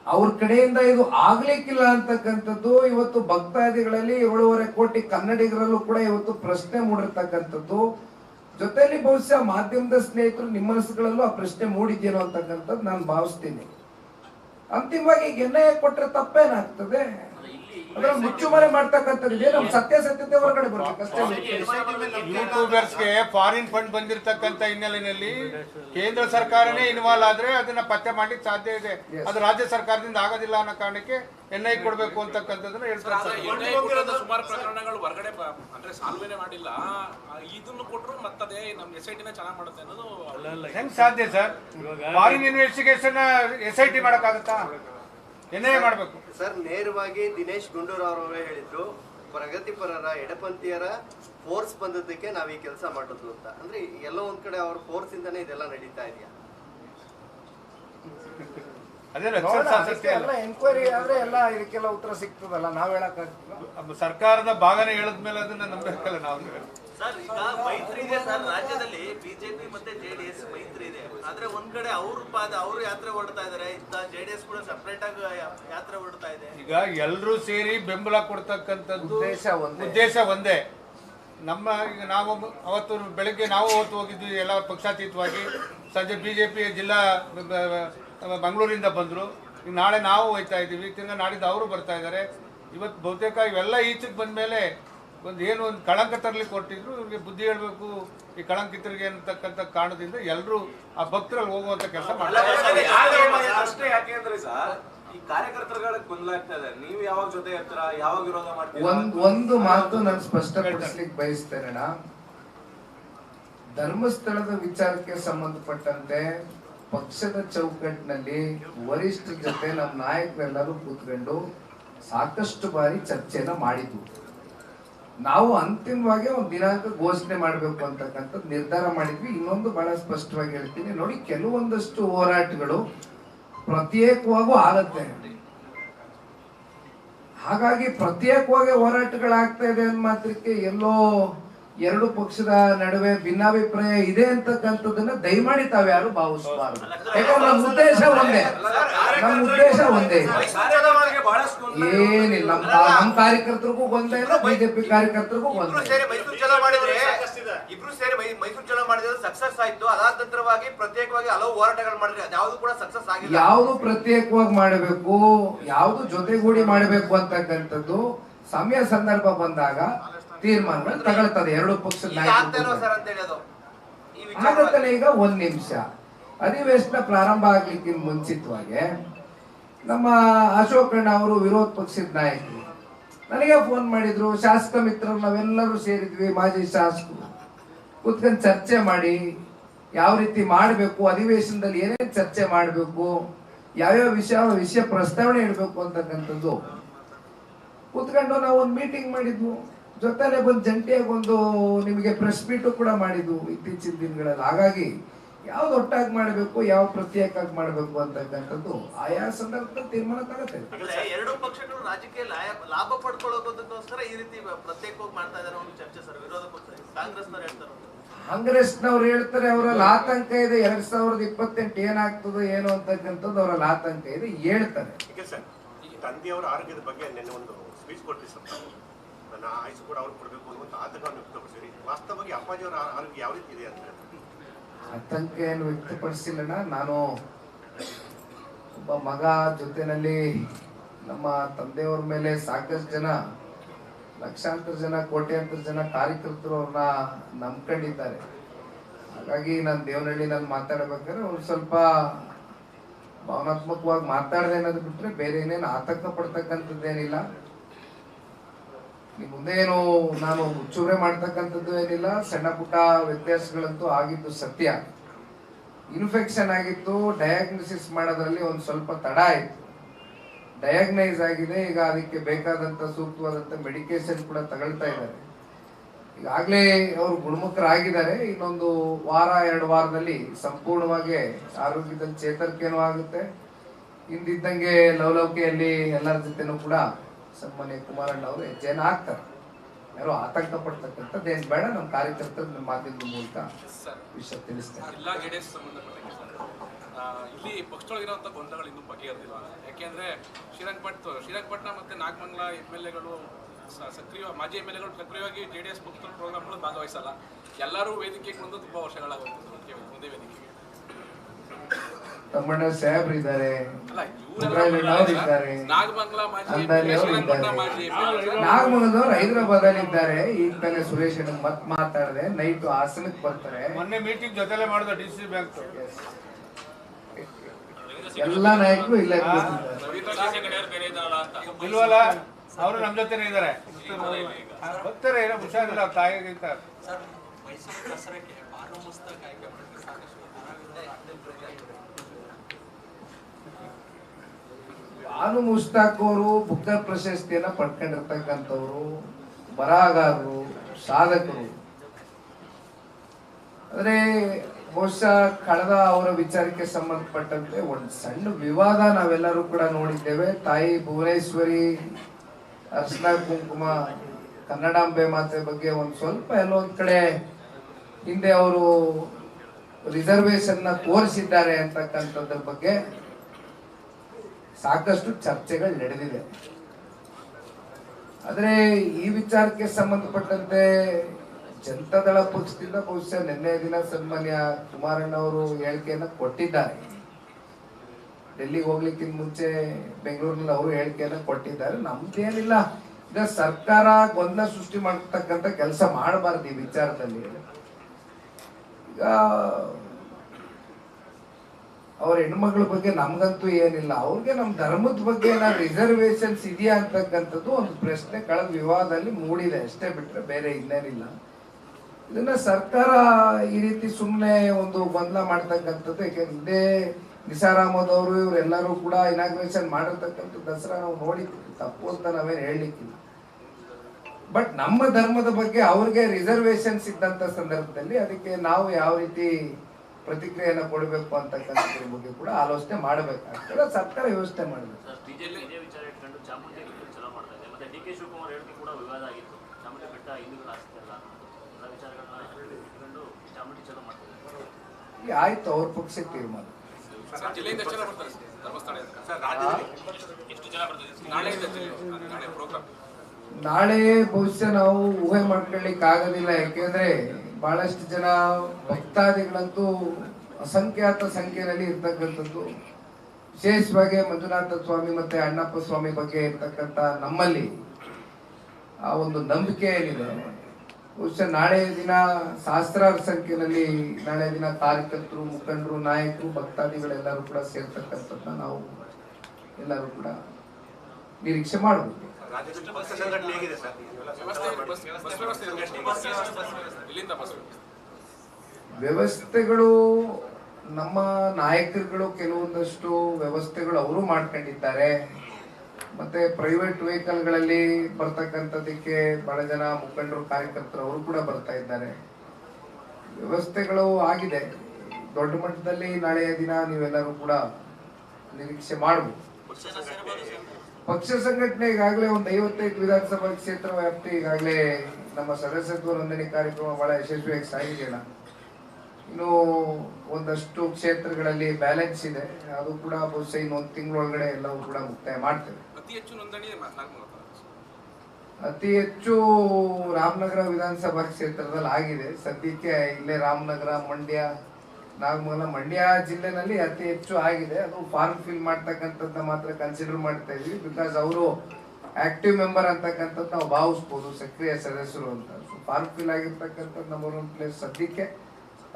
ಅವ್ರ ಕಡೆಯಿಂದ ಇದು ಆಗ್ಲಿಕ್ಕಿಲ್ಲ ಅಂತಕ್ಕಂಥದ್ದು, ಇವತ್ತು ಭಕ್ತಾದಿಗಳಲ್ಲಿ ಏಳೂವರೆ ಕೋಟಿ ಕನ್ನಡಿಗರಲ್ಲೂ ಕೂಡ ಇವತ್ತು ಪ್ರಶ್ನೆ ಮೂಡಿರ್ತಕ್ಕಂಥದ್ದು. ಜೊತೆಯಲ್ಲಿ ಬಹುಶಃ ಮಾಧ್ಯಮದ ಸ್ನೇಹಿತರು ನಿಮ್ಮ ಮನಸ್ಸುಗಳಲ್ಲೂ ಆ ಪ್ರಶ್ನೆ ಮೂಡಿದ್ದೇನೋ ಅಂತಕ್ಕಂಥದ್ದು ನಾನು ಭಾವಿಸ್ತೀನಿ. ಅಂತಿಮವಾಗಿ ಈಗ ಕೊಟ್ಟರೆ ಕೊಟ್ರೆ ತಪ್ಪೇನಾಗ್ತದೆ? ಅದ್ರ ಮುಚ್ಚುಮರೆ ಮಾಡ್ತಕ್ಕಂಥದ್ದು ಇದೆ ನಮ್ಮ ಸತ್ಯಾಸತ್ಯತೆ ಹೊರಗಡೆ ಬರ್ಬೇಕಷ್ಟೇ ಫಾರಿನ್ ಫಂಡ್ ಬಂದಿರತಕ್ಕಂತ ಹಿನ್ನೆಲೆಯಲ್ಲಿ ಕೇಂದ್ರ ಸರ್ಕಾರನೇ ಇನ್ವಾಲ್ವ್ ಆದ್ರೆ ಅದನ್ನ ಪತ್ತೆ ಮಾಡಲಿಕ್ಕೆ ಸಾಧ್ಯ ಇದೆ. ಅದು ರಾಜ್ಯ ಸರ್ಕಾರದಿಂದ ಆಗೋದಿಲ್ಲ ಅನ್ನೋ ಕಾರಣಕ್ಕೆ ಎನ್ ಐ ಕೊಡಬೇಕು ಅಂತಕ್ಕಂಥದ್ದನ್ನ ಹೇಳ್ತಾರೆ ಸುಮಾರು ಪ್ರಕರಣಗಳು ಹೊರಗಡೆ ಅಂದ್ರೆ ಸಾಲ್ವೇನೆ ಮಾಡಿಲ್ಲ. ಇದನ್ನು ಕೊಟ್ಟರು ಮತ್ತದೇ ನಮ್ ಎಸ್ ಐ ಟಿನ ಚೆನ್ನಾಗಿ ಮಾಡುತ್ತೆ ಅನ್ನೋದು ಹೆಂಗ್ ಸಾಧ್ಯ sir? Foreign investigation S I T ಮಾಡಕ್ಕಾಗತ್ತಾ? ಎನ್ ಐ ಮಾಡ್ಬೇಕು. ಸರ್ ನೇರವಾಗಿ ದಿನೇಶ್ ಗುಂಡೂರಾವ್ ಅವರೇ ಹೇಳಿದ್ರು ಪ್ರಗತಿಪರರ ಎಡಪಂಥೀಯರ ಫೋರ್ಸ್ ಬಂದದಕ್ಕೆ ನಾವು ಈ ಕೆಲಸ ಮಾಡೋದು ಅಂತ. ಅಂದ್ರೆ ಎಲ್ಲೋ ಒಂದ್ ಕಡೆ ಅವ್ರ ಫೋರ್ಸ್ ಇಂದಾನೆ ಇದೆಲ್ಲ ನಡೀತಾ ಇದೆಯಾ ಅದೇ ನೋಡೋಣ, ಸತ್ಯ ಅದಕ್ಕೆ ಎಲ್ಲ ಎನ್ಕ್ವೈರಿ ಆದ್ರೆ ಎಲ್ಲ ಇದಕ್ಕೆಲ್ಲ ಉತ್ತರ ಸಿಗ್ತದಲ್ಲ ನಾವ್ ಹೇಳಕ್ ಸರ್ಕಾರದ ಭಾಗನೆ ಹೇಳಿದ್ಮೇಲೆ ಅದನ್ನ ನಂಬಬೇಕಲ್ಲ ನಾವು. ಸರ್ ಈಗ ಮೈತ್ರಿ ಇದೆ ಸರ್. ರಾಜ್ಯದಲ್ಲಿ ಬಿಜೆಪಿ ಮತ್ತೆ ಜೆಡಿಎಸ್ ಮೈತ್ರಿ ಇದೆ. ಆದ್ರೆ ಒಂದ್ ಕಡೆ ಅವ್ರ ಪಾದ ಅವ್ರು ಯಾತ್ರೆ ಹೊರಡ್ತಾ ಇದಾರೆ. ಇಂತ ಜೆಡಿಎಸ್ ಕೂಡ ಸಪರೇಟ್ ಆಗಿ ಯಾತ್ರೆ ಹೊರಡ್ತಾ ಇದೆ. ಈಗ ಎಲ್ಲರೂ ಸೇರಿ ಬೆಂಬಲ ಕೊಡ್ತಕ್ಕಂಥದ್ದು ಉದ್ದೇಶ ಒಂದೇ. ಉದ್ದೇಶ ಒಂದೇ. ನಮ್ಮ ಈಗ ನಾವು ಅವತ್ತು ಬೆಳಗ್ಗೆ ನಾವು ಅವತ್ತು ಹೋಗಿದ್ವಿ ಎಲ್ಲ ಪಕ್ಷಾತೀತವಾಗಿ. ಸಂಜೆ ಬಿಜೆಪಿ ಜಿಲ್ಲಾ ಬ- ಬ- ಮಂಗಳೂರಿಂದ ಬಂದರು. ಈಗ ನಾಳೆ ನಾವು ಹೋಯ್ತಾ ಇದ್ದೀವಿ. ತಿರ್ಗಾ ನಾಡಿದ್ದು ಅವರು ಬರ್ತಾ ಇದ್ದಾರೆ. ಇವತ್ತು ಬಹುತೇಕ ಇವೆಲ್ಲ ಈಚೆಗೆ ಬಂದಮೇಲೆ ಒಂದು ಏನು ಒಂದು ಕಳಂಕ ತರಲಿ ಕೊಟ್ಟಿದ್ರು. ಇವ್ರಿಗೆ ಬುದ್ಧಿ ಹೇಳಬೇಕು. ಈ ಕಳಂಕಿತರಿಗೆ ಅಂತಕ್ಕಂಥ ಕಾರಣದಿಂದ ಎಲ್ಲರೂ ಆ ಭಕ್ತರಲ್ಲಿ ಹೋಗುವಂಥ ಕೆಲಸ ಮಾಡ್ತಾರೆ ಅಷ್ಟೇ ಯಾಕೆಂದ್ರೆ ಸರ್ ಈ ಕಾರ್ಯಕರ್ತರುಗಳ ಗೊಂದಲ ಆಗ್ತಾ ಇದೆ. ನೀವು ಯಾವಾಗ ಜೊತೆ ಇರ್ತೀರಾ? ಯಾವಾಗ ವಿರೋಧ ಮಾಡ್ತೀರಾ? ಒಂದ್ ಒಂದು ಮಾತು ನಾನು ಸ್ಪಷ್ಟಪಡಿಸ್ಲಿಕ್ಕೆ ಬಯಸ್ತೇನೆ ಧರ್ಮಸ್ಥಳದ ವಿಚಾರಕ್ಕೆ ಸಂಬಂಧಪಟ್ಟಂತೆ ಪಕ್ಷದ ಚೌಕಟ್ಟಿನಲ್ಲಿ ವರಿಷ್ಠರ ಜೊತೆ ನಮ್ಮ ನಾಯಕರೆಲ್ಲರೂ ಕೂತ್ಕೊಂಡು ಸಾಕಷ್ಟು ಬಾರಿ ಚರ್ಚೆನ ಮಾಡಿದ್ವು. ನಾವು ಅಂತಿಮವಾಗಿ ಒಂದು ದಿನಾಂಕ ಘೋಷಣೆ ಮಾಡಬೇಕು ಅಂತಕ್ಕಂಥದ್ದು ನಿರ್ಧಾರ ಮಾಡಿದ್ವಿ. ಇನ್ನೊಂದು ಬಹಳ ಸ್ಪಷ್ಟವಾಗಿ ಹೇಳ್ತೀನಿ. ನೋಡಿ, ಕೆಲವೊಂದಷ್ಟು ಹೋರಾಟಗಳು ಪ್ರತ್ಯೇಕವಾಗೂ ಆಗತ್ತೆ. ಹಾಗಾಗಿ ಪ್ರತ್ಯೇಕವಾಗಿ ಹೋರಾಟಗಳಾಗ್ತಾ ಇದೆ ಅನ್ನೋ ಮಾತ್ರಕ್ಕೆ ಎಲ್ಲೋ ಎರಡು ಪಕ್ಷದ ನಡುವೆ ಭಿನ್ನಾಭಿಪ್ರಾಯ ಇದೆ ಅಂತಕ್ಕಂಥದ್ದನ್ನ ದಯಮಾಡಿ ತಾವ್ಯಾರು ಭಾವಿಸಬಾರದು. ಯಾಕಂದ್ರೆ ನಮ್ಮ ಉದ್ದೇಶ ಒಂದೇ. ನಮ್ಮ ಉದ್ದೇಶ ಒಂದೇ. ಏನಿಲ್ಲ. ನಮ್ಮ ಕಾರ್ಯಕರ್ತರಿಗೂ ಒಂದೇ ಇಲ್ಲ ಬಿಜೆಪಿ ಕಾರ್ಯಕರ್ತರಿಗೂ ಒಂದೇ. ಇಬ್ರು ಸೇರಿ ಮೈಸೂರು ಚಲೋ ಮಾಡಿದ್ರೆ ಇಬ್ರು ಸೇರಿ ಮೈಸೂರು ಚಲೋ ಮಾಡಿದ್ರೆ ಸಕ್ಸಸ್ ಆಯ್ತು. ಅದಾದ ನಂತರವಾಗಿ ಪ್ರತ್ಯೇಕವಾಗಿ ಹಲವು ಹೋರಾಟಗಳು ಮಾಡಿದ್ರೆ ಯಾವ್ದು ಕೂಡ ಸಕ್ಸಸ್ ಆಗಿಲ್ಲ. ಯಾವುದು ಪ್ರತ್ಯೇಕವಾಗಿ ಮಾಡಬೇಕು ಯಾವ್ದು ಜೊತೆಗೂಡಿ ಮಾಡಬೇಕು ಅಂತಕ್ಕಂಥದ್ದು ಸಮಯ ಸಂದರ್ಭ ಬಂದಾಗ ತೀರ್ಮಾನಗಳು ತಗೊಳ್ತದೆ ಎರಡು ಪಕ್ಷದ ನಾಯಕರು ಈಗ ಒಂದ್ ನಿಮಿಷ. ಅಧಿವೇಶನ ಪ್ರಾರಂಭ ಆಗ್ಲಿಕ್ಕೆ ಮುಂಚಿತವಾಗಿ ನಮ್ಮ ಅಶೋಕಣ್ಣ ಅವರು ವಿರೋಧ ಪಕ್ಷದ ನಾಯಕರು ನನಗೆ ಫೋನ್ ಮಾಡಿದ್ರು ಶಾಸಕ ಮಿತ್ರರು ನಾವೆಲ್ಲರೂ ಸೇರಿದ್ವಿ ಮಾಜಿ ಶಾಸಕರು. ಕುತ್ಕೊಂಡು ಚರ್ಚೆ ಮಾಡಿ ಯಾವ ರೀತಿ ಮಾಡಬೇಕು ಅಧಿವೇಶನದಲ್ಲಿ ಏನೇನು ಚರ್ಚೆ ಮಾಡಬೇಕು ಯಾವ್ಯಾವ ವಿಷಯ ವಿಷಯ ಪ್ರಸ್ತಾವನೆ ಇಡಬೇಕು ಅಂತಕ್ಕಂಥದ್ದು. ಕುತ್ಕೊಂಡು ನಾವು ಒಂದು ಮೀಟಿಂಗ್ ಮಾಡಿದ್ವು. ಜೊತೆಲೆ ಬಂದು ಜಂಟಿಯಾಗಿ ಒಂದು ನಿಮಗೆ ಪ್ರೆಸ್ ಮೀಟು ಕೂಡ ಮಾಡಿದ್ವು ಇತ್ತೀಚಿನ ದಿನಗಳಲ್ಲಿ. ಹಾಗಾಗಿ ಯಾವ್ದು ಒಟ್ಟಾಗಿ ಮಾಡಬೇಕು ಯಾವ ಪ್ರತ್ಯೇಕವಾಗಿ ಮಾಡಬೇಕು ಅಂತಕ್ಕಂಥದ್ದು ಆಯಾ ಸಂದರ್ಭದಲ್ಲಿ ತೀರ್ಮಾನ ತಗೋತೇವೆ ಅಂದ್ರೆ ಎರಡು ಪಕ್ಷಗಳು ರಾಜಕೀಯ ಲಾಯ- ಲಾಭ ಪಡ್ಕೊಳ್ಳೋದಕ್ಕೋಸ್ಕರ ಈ ರೀತಿ ಪ್ರತ್ಯೇಕವಾಗಿ ಮಾಡ್ತಾ ಇದಾರೆ ಒಂದು ಚರ್ಚೆ ಸರ್ ವಿರೋಧ ಪಕ್ಷ. ಕಾಂಗ್ರೆಸ್ನವ್ರು ಹೇಳ್ತಾರೆ. ಕಾಂಗ್ರೆಸ್ನವ್ರು ಹೇಳ್ತಾರೆ ಅವರಲ್ಲಿ ಆತಂಕ ಇದೆ. ಎರಡ್ ಸಾವಿರದ ಇಪ್ಪತ್ತೆಂಟು ಏನಾಗ್ತದೋ ಏನು ಅಂತಕ್ಕಂಥದ್ದು ಅವರಲ್ಲಿ ಆತಂಕ ಇದೆ ಹೇಳ್ತಾರೆ. ಈಗ ಸರ್? ಈ ತಂದೆಯವರ ಆರೋಗ್ಯದ ಬಗ್ಗೆ ನಿನ್ನೆ ಒಂದು ಸ್ಪೀಚ್ ಕೊಟ್ಟಿ ಸರ್. ನನ್ನ ಆಯುಷ್ ಕೂಡ ಅವ್ರು ಕೊಡಬೇಕು ಅನ್ನುವಂಥ ಆತಂಕವನ್ನು ವ್ಯಕ್ತಪಡಿಸಿರಿ ವಾಸ್ತವವಾಗಿ ಅಪ್ಪಾಜಿಯವರ ಆರೋಗ್ಯ ಯಾವ ರೀತಿ ಇದೆ ಅಂತ ಆತಂಕ ಏನು ವ್ಯಕ್ತಪಡಿಸಿಲ್ಲಣ್ಣ ನಾನು ಒಬ್ಬ ಮಗ ಜೊತೆಯಲ್ಲಿ ನಮ್ಮ ತಂದೆಯವ್ರ ಮೇಲೆ ಸಾಕಷ್ಟು ಜನ, ಲಕ್ಷಾಂತರ ಜನ, ಕೋಟ್ಯಾಂತರ ಜನ ಕಾರ್ಯಕರ್ತರು ಅವ್ರನ್ನ ನಂಬ್ಕೊಂಡಿದ್ದಾರೆ. ಹಾಗಾಗಿ ನಾನು ದೇವನಹಳ್ಳಿ ನಾನು ಮಾತಾಡಬೇಕಾದ್ರೆ ಅವ್ರು ಸ್ವಲ್ಪ ಭಾವನಾತ್ಮಕವಾಗಿ ಮಾತಾಡದೆ ಅನ್ನೋದು ಬಿಟ್ಟರೆ ಬೇರೆ ಏನೇನು ಆತಂಕ ಪಡ್ತಕ್ಕಂಥದ್ದೇನಿಲ್ಲ ನಿಮ್ಮ ಮುಂದೆ ನಾನು ಮುಚ್ಚುವರೆ ಮಾಡ್ತಕ್ಕಂಥದ್ದು ಏನಿಲ್ಲ, ಸಣ್ಣ ಪುಟ್ಟ ವ್ಯತ್ಯಾಸಗಳಂತೂ ಆಗಿದ್ದು ಸತ್ಯ. ಇನ್ಫೆಕ್ಷನ್ ಆಗಿತ್ತು ಡಯಾಗ್ನೋಸಿಸ್ ಮಾಡೋದ್ರಲ್ಲಿ ಒಂದು ಸ್ವಲ್ಪ ತಡ ಆಯ್ತು. ಡಯಾಗ್ನೈಸ್ ಆಗಿದೆ, ಈಗ ಅದಕ್ಕೆ ಬೇಕಾದಂತ ಸೂಕ್ತವಾದಂತ ಮೆಡಿಕೇಶನ್ ಕೂಡ ತಗೊಳ್ತಾ ಇದ್ದಾರೆ. ಈಗಾಗಲೇ ಅವರು ಗುಣಮುಖರಾಗಿದ್ದಾರೆ, ಇನ್ನೊಂದು ವಾರ, ಎರಡು ವಾರದಲ್ಲಿ ಸಂಪೂರ್ಣವಾಗಿ ಆರೋಗ್ಯದಲ್ಲಿ ಚೇತರಿಕೆನೂ ಆಗುತ್ತೆ. ಹಿಂದಿದ್ದಂಗೆ ಲವಲವಿಕೆಯಲ್ಲಿ ಎಲ್ಲರ ಜೊತೆನೂ ಕೂಡ ಸನ್ಮಾನ್ಯ ಕುಮಾರಣ್ಣ ಅವರು ಹೆಜ್ಜೆನ ಹಾಕ್ತಾರೆ ಯಾರು ಆತಂಕ ಪಡ್ತಕ್ಕಂಥದ್ದು ಏನ್ ಬೇಡ, ನಮ್ಮ ಕಾರ್ಯಕರ್ತರು ಮಾಧ್ಯಮದ ಮೂಲಕ ವಿಷಯ ತಿಳಿಸ್ತಾರೆ. ಇಲ್ಲಿ ಪಕ್ಷದೊಳಗಿರುವಂಥ ಗೊಂದಲಗಳು ಇನ್ನೂ ಬಗೆಹರಿದಿಲ್ಲ. ಯಾಕೆಂದ್ರೆ ಶ್ರೀರಂಗಪಟ್ ಶ್ರೀರಂಗಪಟ್ಟಣ ಮತ್ತೆ ನಾಗಮಂಗಲ ಎಂ ಎಲ್ ಎಗಳು ಸಕ್ರಿಯ, ಮಾಜಿ ಎಂ ಎಲ್ ಎಗಳು ಸಕ್ರಿಯವಾಗಿ ಜೆ ಡಿ ಎಸ್ ಪಕ್ಷದ ಪ್ರೋಗ್ರಾಮ್ಗಳು ಭಾಗವಹಿಸಲ್ಲ. ಎಲ್ಲರೂ ವೇದಿಕೆಗೆ ಬಂದು ತುಂಬಾ ವರ್ಷಗಳಾಗುತ್ತೆ ಒಂದೇ ವೇದಿಕೆಗೆ. ತಮ್ಮಣ್ಣ ಸಾಹೇಬ್ರು ಇದ್ದಾರೆ. ನಾಗಮಂಗಲದವ್ರು ಹೈದರಾಬಾದ್ ಅಲ್ಲಿ ಇದ್ದಾರೆ. ಈಗ ತಾನೆ ಸುರೇಶ್ ಅಣ್ಣ ಮತ್ ಮಾತಾಡದೆ. ನೈಟ್ ಹಾಸನಕ್ಕೆ ಬರ್ತಾರೆ. ಮೊನ್ನೆ ಮೀಟಿಂಗ್ ಜೊತೆಲೆ ಮಾಡಿದ ಡಿ ಸಿ ಬ್ಯಾಂಕ್ ಎಲ್ಲಾ ನಾಯಕರು ಇಲ್ಲ. ಇಲ್ವಲ್ಲ ಅವರು ನಮ್ಮ ಜೊತೆನೇ ಇದ್ದಾರೆ. ಬರ್ತಾರೆ ಏನೋ ಹುಷಾರಿಲ್ಲ ತಾಯಿಗಿಂತ ಸರ್ ಮೈಸೂರು ದಸರಾಕ್ಕೆ ಬಾನು ಮಾಡಿದ್ರೆ ಸಾಕಷ್ಟು ಭಾನು ಮುಸ್ತಾಕ್ ಅವರು ಬುಕ್ಕರ್ ಪ್ರಶಸ್ತಿಯನ್ನ ಪಡ್ಕೊಂಡಿರ್ತಕ್ಕಂಥವ್ರು, ಬರಹಗಾರರು, ಸಾಧಕರು. ಆದರೆ ಬಹುಶಃ ಕಳೆದ ಅವರ ವಿಚಾರಕ್ಕೆ ಸಂಬಂಧಪಟ್ಟಂತೆ ಒಂದು ಸಣ್ಣ ವಿವಾದ ನಾವೆಲ್ಲರೂ ಕೂಡ ನೋಡಿದ್ದೇವೆ. ತಾಯಿ ಭುವನೇಶ್ವರಿ, ಅರ್ಶನ ಕುಂಕುಮ, ಕನ್ನಡಾಂಬೆ ಮಾತೆ ಬಗ್ಗೆ ಒಂದು ಸ್ವಲ್ಪ ಎಲ್ಲೋ ಒಂದ್ ಕಡೆ ಹಿಂದೆ ಅವರು ರಿಸರ್ವೇಶನ್ನ ತೋರಿಸಿದ್ದಾರೆ ಅಂತಕ್ಕಂಥದ್ರ ಬಗ್ಗೆ ಸಾಕಷ್ಟು ಚರ್ಚೆಗಳು ನಡೆದಿದೆ. ಆದರೆ ಈ ವಿಚಾರಕ್ಕೆ ಸಂಬಂಧಪಟ್ಟಂತೆ ಜನತಾದಳ ಪಕ್ಷದಿಂದ ಬಹುಶಃ ನಿನ್ನೆ ದಿನ ಸನ್ಮಾನ್ಯ ಕುಮಾರಣ್ಣ ಅವರು ಹೇಳಿಕೆಯನ್ನ ಕೊಟ್ಟಿದ್ದಾರೆ. ಡೆಲ್ಲಿಗೆ ಹೋಗ್ಲಿಕ್ಕಿಂತ ಮುಂಚೆ ಬೆಂಗಳೂರಿನಲ್ಲಿ ಅವರು ಹೇಳಿಕೆಯನ್ನ ಕೊಟ್ಟಿದ್ದಾರೆ. ನಮ್ದೇನಿಲ್ಲ ಈಗ ಸರ್ಕಾರ ಗೊಂದಲ ಸೃಷ್ಟಿ ಮಾಡ್ತಕ್ಕಂಥ ಕೆಲಸ ಮಾಡಬಾರ್ದು ಈ ವಿಚಾರದಲ್ಲಿ. ಈಗ ಅವ್ರ ಹೆಣ್ಮಕ್ಳ ಬಗ್ಗೆ ನಮ್ಗಂತೂ ಏನಿಲ್ಲ. ಅವ್ರಿಗೆ ನಮ್ಮ ಧರ್ಮದ ಬಗ್ಗೆ ಏನಾದ್ರು ರಿಸರ್ವೇಶನ್ಸ್ ಇದೆಯಾ ಅಂತಕ್ಕಂಥದ್ದು ಒಂದು ಪ್ರಶ್ನೆ ಕಳೆದ ವಿವಾದದಲ್ಲಿ ಮೂಡಿದೆ. ಅಷ್ಟೇ ಬಿಟ್ರೆ ಬೇರೆ ಇನ್ನೇನಿಲ್ಲ. ಇದನ್ನ ಸರ್ಕಾರ ಈ ರೀತಿ ಸುಮ್ಮನೆ ಒಂದು ಗೊಂದಲ ಮಾಡ್ತಕ್ಕಂಥದ್ದು ಯಾಕೆಂದ್ರೆ ಇದೇ ನಿಸಾರ್ ಅಹಮದ್ ಅವರು ಇವರೆಲ್ಲರೂ ಕೂಡ ಇನಾಗ್ರೇಷನ್ ಮಾಡಿರ್ತಕ್ಕಂಥ ದಸರಾ ನಾವು ನೋಡಿದ್ವಿ ತಪ್ಪು ಅಂತ ನಾವೇನು ಹೇಳಲಿಕ್ಕಿಲ್ಲ. ಬಟ್ ನಮ್ಮ ಧರ್ಮದ ಬಗ್ಗೆ ಅವ್ರಿಗೆ ರಿಸರ್ವೇಶನ್ಸ್ ಇದ್ದಂಥ ಸಂದರ್ಭದಲ್ಲಿ ಅದಕ್ಕೆ ನಾವು ಯಾವ ರೀತಿ ಪ್ರತಿಕ್ರಿಯೆಯನ್ನ ಕೊಡಬೇಕು ಅಂತಕ್ಕಂಥದ್ರ ಬಗ್ಗೆ ಕೂಡ ಆಲೋಚನೆ ಮಾಡಬೇಕಾಗ್ತದೆ ಸರ್ಕಾರ ವ್ಯವಸ್ಥೆ ಮಾಡಬೇಕು. ಸರ್ ಬಿಜೆಪಿ ಇದೇ ವಿಚಾರ ಇಟ್ಕೊಂಡು ಚಾಮುಂಡಿ ಬೆಟ್ಟ ಚಲೋ ಮಾಡ್ತಾ ಇದೆ ಮತ್ತೆ ಡಿ ಕೆ ಶಿವಕುಮಾರ್ ಹೇಳಿಕೆ ಕೂಡ ವಿವಾದ ಆಗಿತ್ತು. ಚಾಮುಂಡಿ ಬೆಟ್ಟ ಹಿಂದೂಗಳ ಆಸ್ತಿ ಅಲ್ಲ ಎಲ್ಲ ವಿಚಾರಗಳನ್ನ ಇಟ್ಕೊಂಡು ಚಾಮುಂಡಿ ಚಲೋ ಮಾಡ್ತಾ ಇದ್ದಾರೆ ಈ ಆಯ್ತು ಅವ್ರ ಪಕ್ಷಕ್ಕೆ ತೀರ್ಮಾನ. ನಾಳೆ ಬಹುಶಃ ನಾವು ಊಹೆ ಮಾಡ್ಕೊಳ್ಳಿಕ್ ಆಗೋದಿಲ್ಲ ಯಾಕೆಂದ್ರೆ ಬಹಳಷ್ಟು ಜನ ಭಕ್ತಾದಿಗಳಂತೂ ಅಸಂಖ್ಯಾತ ಸಂಖ್ಯೆಯಲ್ಲಿ ಇರ್ತಕ್ಕಂಥದ್ದು. ವಿಶೇಷವಾಗಿ ಮಂಜುನಾಥ ಸ್ವಾಮಿ ಮತ್ತೆ ಅಣ್ಣಪ್ಪ ಸ್ವಾಮಿ ಬಗ್ಗೆ ಇರ್ತಕ್ಕಂಥ ನಮ್ಮಲ್ಲಿ ಆ ಒಂದು ನಂಬಿಕೆ ಏನಿದೆ. ಬಹುಶಃ ನಾಳೆ ದಿನ ಸಹಸ್ರಾರು ಸಂಖ್ಯೆಯಲ್ಲಿ ನಾಳೆ ದಿನ ಕಾರ್ಯಕರ್ತರು, ಮುಖಂಡರು, ನಾಯಕರು, ಭಕ್ತಾದಿಗಳೆಲ್ಲರೂ ಕೂಡ ಸೇರ್ತಕ್ಕಂಥದ್ದನ್ನ ನಾವು ಎಲ್ಲರೂ ಕೂಡ ನಿರೀಕ್ಷೆ ಮಾಡಬಹುದು ರಾಜ್ಯದಲ್ಲಿ ಸಂಘಟನೆ ಹೇಗಿದೆ ಸರ್. ಇಲ್ಲಿಂದ ಬಸ್ ವ್ಯವಸ್ಥೆಗಳು ನಮ್ಮ ನಾಯಕರುಗಳು ಕೆಲವೊಂದಷ್ಟು ವ್ಯವಸ್ಥೆಗಳು ಅವರು ಮಾಡ್ಕೊಂಡಿದ್ದಾರೆ. ಮತ್ತೆ ಪ್ರೈವೇಟ್ ವೆಹಿಕಲ್ಗಳಲ್ಲಿ ಬರ್ತಕ್ಕಂಥದ್ದಕ್ಕೆ ಬಹಳ ಜನ ಮುಖಂಡರು ಕಾರ್ಯಕರ್ತರು ಅವರು ಕೂಡ ಬರ್ತಾ ಇದ್ದಾರೆ. ವ್ಯವಸ್ಥೆಗಳು ಆಗಿದೆ. ದೊಡ್ಡ ಮಟ್ಟದಲ್ಲಿ ನಾಳೆಯ ದಿನ ನೀವೆಲ್ಲರೂ ಕೂಡ ನಿರೀಕ್ಷೆ ಮಾಡಬಹುದು ಪಕ್ಷ ಸಂಘಟನೆ ಈಗಾಗಲೇ ಒಂದು ಐವತ್ತೈದು ವಿಧಾನಸಭಾ ಕ್ಷೇತ್ರ ವ್ಯಾಪ್ತಿ ಈಗಾಗಲೇ ನಮ್ಮ ಸದಸ್ಯತ್ವ ನೋಂದಣಿ ಕಾರ್ಯಕ್ರಮ ಬಹಳ ಯಶಸ್ವಿಯಾಗಿ ಸಾಗಿದೆಯಲ್ಲ. ಇನ್ನು ಒಂದಷ್ಟು ಕ್ಷೇತ್ರಗಳಲ್ಲಿ ಬ್ಯಾಲೆನ್ಸ್ ಇದೆ. ಅದು ಕೂಡ ಬಹುಶಃ ಇನ್ನೊಂದು ತಿಂಗಳೊಳಗಡೆ ಎಲ್ಲವೂ ಕೂಡ ಮುಕ್ತಾಯ ಮಾಡ್ತೇವೆ. ಅತಿ ಹೆಚ್ಚು ನೋಂದಣಿ ಮ- ಅತಿ ಹೆಚ್ಚು ರಾಮನಗರ ವಿಧಾನಸಭಾ ಕ್ಷೇತ್ರದಲ್ಲಿ ಆಗಿದೆ ಸದ್ಯಕ್ಕೆ ಇಲ್ಲೇ ರಾಮನಗರ ಮಂಡ್ಯ ನಾಗಮಂಗಲ ಮಂಡ್ಯ ಜಿಲ್ಲೆನಲ್ಲಿ ಅತಿ ಹೆಚ್ಚು ಆಗಿದೆ. ಅದು ಫಾರ್ಮ್ ಫಿಲ್ ಮಾಡ್ತಕ್ಕಂಥದ್ದನ್ನ ಮಾತ್ರ ಕನ್ಸಿಡರ್ ಮಾಡ್ತಾ ಇದೀವಿ. ಬಿಕಾಸ್ ಅವರು ಆಕ್ಟಿವ್ ಮೆಂಬರ್ ಅಂತಕ್ಕಂಥದ್ದು ನಾವು ಭಾವಿಸ್ಬೋದು, ಸಕ್ರಿಯ ಸದಸ್ಯರು ಅಂತ. ಫಾರ್ಮ್ ಫಿಲ್ ಆಗಿರ್ತಕ್ಕಂಥದ್ದು ನಂಬರ್ ಒನ್ ಪ್ಲೇಸ್ ಸದ್ಯಕ್ಕೆ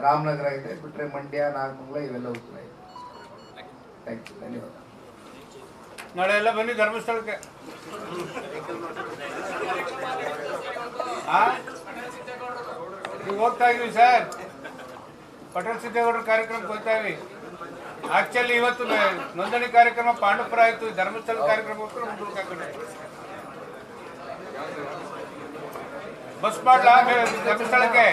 ರಾಮನಗರ ಇದೆ. ಬಿಟ್ರೆ ಮಂಡ್ಯ, ನಾಗಮಂಗಲ ಇವೆಲ್ಲ ಕೂಡ ಇದೆ. ಥ್ಯಾಂಕ್ ಯು ಧನ್ಯವಾದ. ನಾಳೆ ಎಲ್ಲ ಬನ್ನಿ ಧರ್ಮಸ್ಥಳಕ್ಕೆ. ಹೋಗ್ತಾ ಇದೀವಿ ಸರ್ ಪಟೇಲ್ ಸಿದ್ದೇಗೌಡರ ಕಾರ್ಯಕ್ರಮ ಹೋಗ್ತಾ ಇವಿ ಆಕ್ಚುಲಿ ಇವತ್ತು ನೋಂದಣಿ ಕಾರ್ಯಕ್ರಮ ಪಾಂಡವಪುರ ಆಯಿತು, ಧರ್ಮಸ್ಥಳ ಕಾರ್ಯಕ್ರಮಕ್ಕೂ ಮುಂದೂಡ್ಕ್ ಹಾಕಿದ್ರು. ಬಸ್ ಮಾಡ್ಲಾ? ಧರ್ಮಸ್ಥಳಕ್ಕೆ?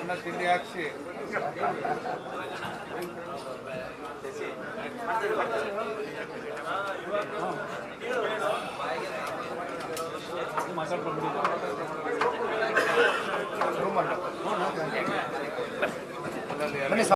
ಅನ್ನ ತಿಂಡಿ ಹಾಕ್ಸಿ. ಮಾತಾಡ್ಕೊಂಡು No? No, no.